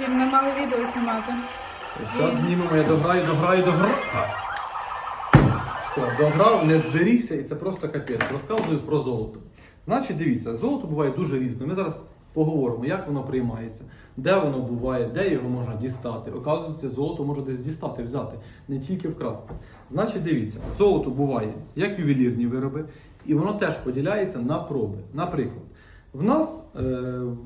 Він ми мали відео знімати. Зараз знімемо, я дограю, дограю, дограю. Все, дограв, не зберігся і це просто капець. Розказую про золото. Значить, дивіться, золото буває дуже різне. Ми зараз поговоримо, як воно приймається, де воно буває, де його можна дістати. Оказується, золото можна десь дістати, взяти, не тільки вкрасти. Значить, дивіться, золото буває як ювелірні вироби, і воно теж поділяється на проби. Наприклад, в нас е,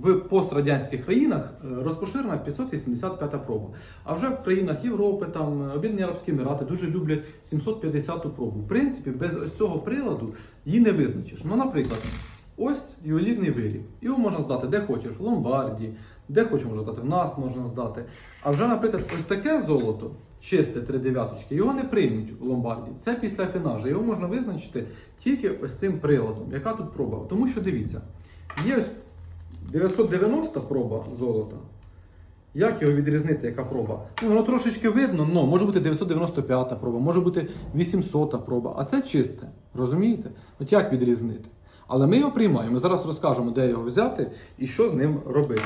в пострадянських країнах е, розпоширена 585 проба. А вже в країнах Європи, там е, Об'єднані Арабські Емірати дуже люблять 750 пробу. В принципі, без ось цього приладу її не визначиш. Ну, наприклад, ось ювелірний виріб. Його можна здати де хочеш, в ломбарді, де хочеш можна здати, в нас можна здати. А вже, наприклад, ось таке золото, чисте три дев'яточки, його не приймуть в ломбарді. Це після фінажу. Його можна визначити тільки ось цим приладом. Яка тут проба? Тому що дивіться. Є ось 990 проба золота. Як його відрізнити, яка проба? Ну, воно трошечки видно, але може бути 995 проба, може бути 800 проба, а це чисте. Розумієте? От як відрізнити? Але ми його приймаємо. Ми зараз розкажемо, де його взяти і що з ним робити.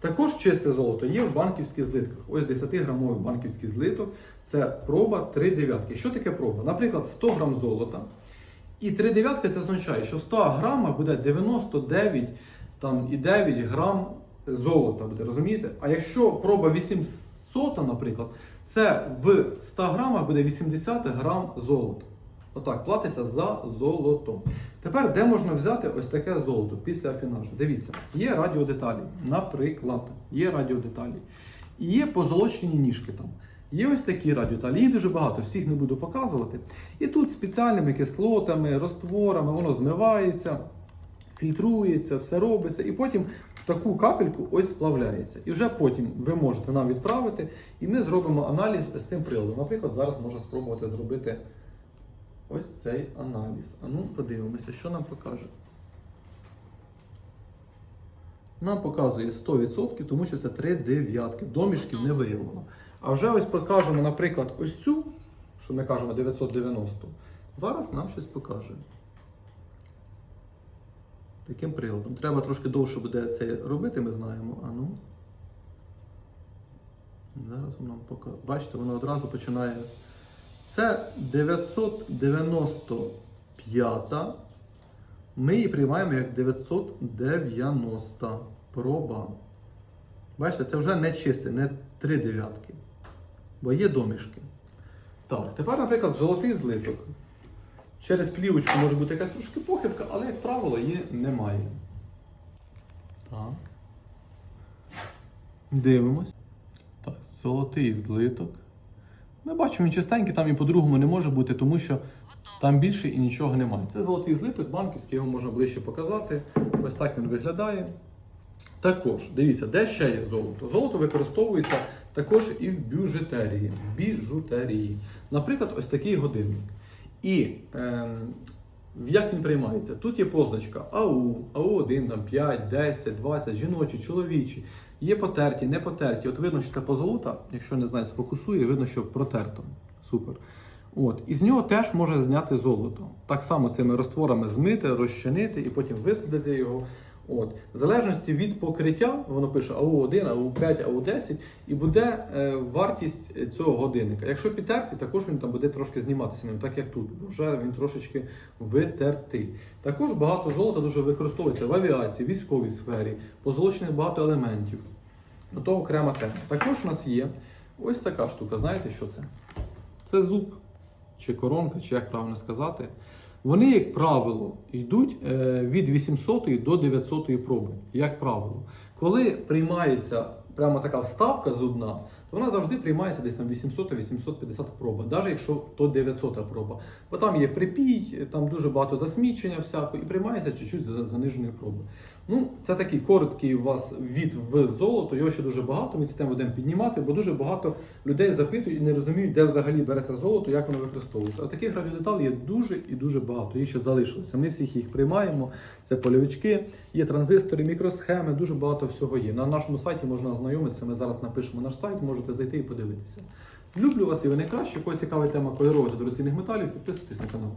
Також чисте золото є в банківських злитках. Ось 10-грамовий банківський злиток це проба 3 дев'ятки. Що таке проба? Наприклад, 100 грам золота. І 3 дев'ятки це означає, що в 100 грамах буде 99 там, і 9 грам золота буде, розумієте? А якщо проба 800, наприклад, це в 100 грамах буде 80 грам золота. Отак, платиться за золото. Тепер де можна взяти ось таке золото після афінажу? Дивіться, є радіодеталі. Наприклад, є радіодеталі. І є позолочені ніжки там. Є ось такі радіодеталі. Їх дуже багато, всіх не буду показувати. І тут спеціальними кислотами, розтворами воно змивається, фільтрується, все робиться, і потім в таку капельку ось сплавляється. І вже потім ви можете нам відправити, і ми зробимо аналіз з цим приладом. Наприклад, зараз можна спробувати зробити ось цей аналіз. А ну, подивимося, що нам покаже. Нам показує 100%, тому що це 3 дев'ятки. Домішків не виявлено. А вже ось покажемо, наприклад, ось цю, що ми кажемо 990. Зараз нам щось покаже. Таким приладом. Треба трошки довше буде це робити, ми знаємо. А ну. Зараз воно нам покаже. Бачите, воно одразу починає. Це 995. Ми її приймаємо як 990 проба. Бачите, це вже не чисте, не 3 дев'ятки. Бо є домішки. Так, тепер, наприклад, золотий злиток. Через плівочку може бути якась трошки похибка, але, як правило, її немає. Так. Дивимось. Так, золотий злиток. Ми бачимо, він чистенький, там і по-другому не може бути, тому що там більше і нічого немає. Це золотий злиток, банківський, його можна ближче показати. Ось так він виглядає. Також, дивіться, де ще є золото? Золото використовується також і в бюджетерії. В біжутерії. Наприклад, ось такий годинник. І ем, як він приймається? Тут є позначка АУ, АУ1, там 5, 10, 20, жіночі, чоловічі. Є потерті, не потерті. От видно, що це позолота, якщо не знаю, сфокусує, видно, що протерто. Супер. От. І з нього теж може зняти золото. Так само цими розтворами змити, розчинити і потім висадити його. От. В залежності від покриття, воно пише АУ1, АУ5, АУ10, і буде е, вартість цього годинника. Якщо підтертий, також він там буде трошки зніматися ним, так як тут, бо вже він трошечки витертий. Також багато золота дуже використовується в авіації, військовій сфері, позолочених багато елементів. Ну, то окрема тема. Також у нас є ось така штука. Знаєте, що це? Це зуб чи коронка, чи як правильно сказати. Вони, як правило, йдуть е, від 800 до 900 проби. Як правило, коли приймається прямо така вставка зубна, вона завжди приймається десь там 800-850 проба, навіть якщо то 900 проба. Бо там є припій, там дуже багато засмічення всякого, і приймається чуть-чуть за заниженої проби. Ну, це такий короткий у вас від в золото, його ще дуже багато. Ми ці теми будемо піднімати, бо дуже багато людей запитують і не розуміють, де взагалі береться золото, як воно використовується. А таких радіодеталей є дуже і дуже багато. Їх ще залишилося. Ми всіх їх приймаємо. Це польовички, є транзистори, мікросхеми, дуже багато всього є. На нашому сайті можна ознайомитися. Ми зараз напишемо наш сайт, можете зайти і подивитися. Люблю вас і ви найкраще. Кого цікава тема кольору та дорогоцінних металів, підписуйтесь на канал.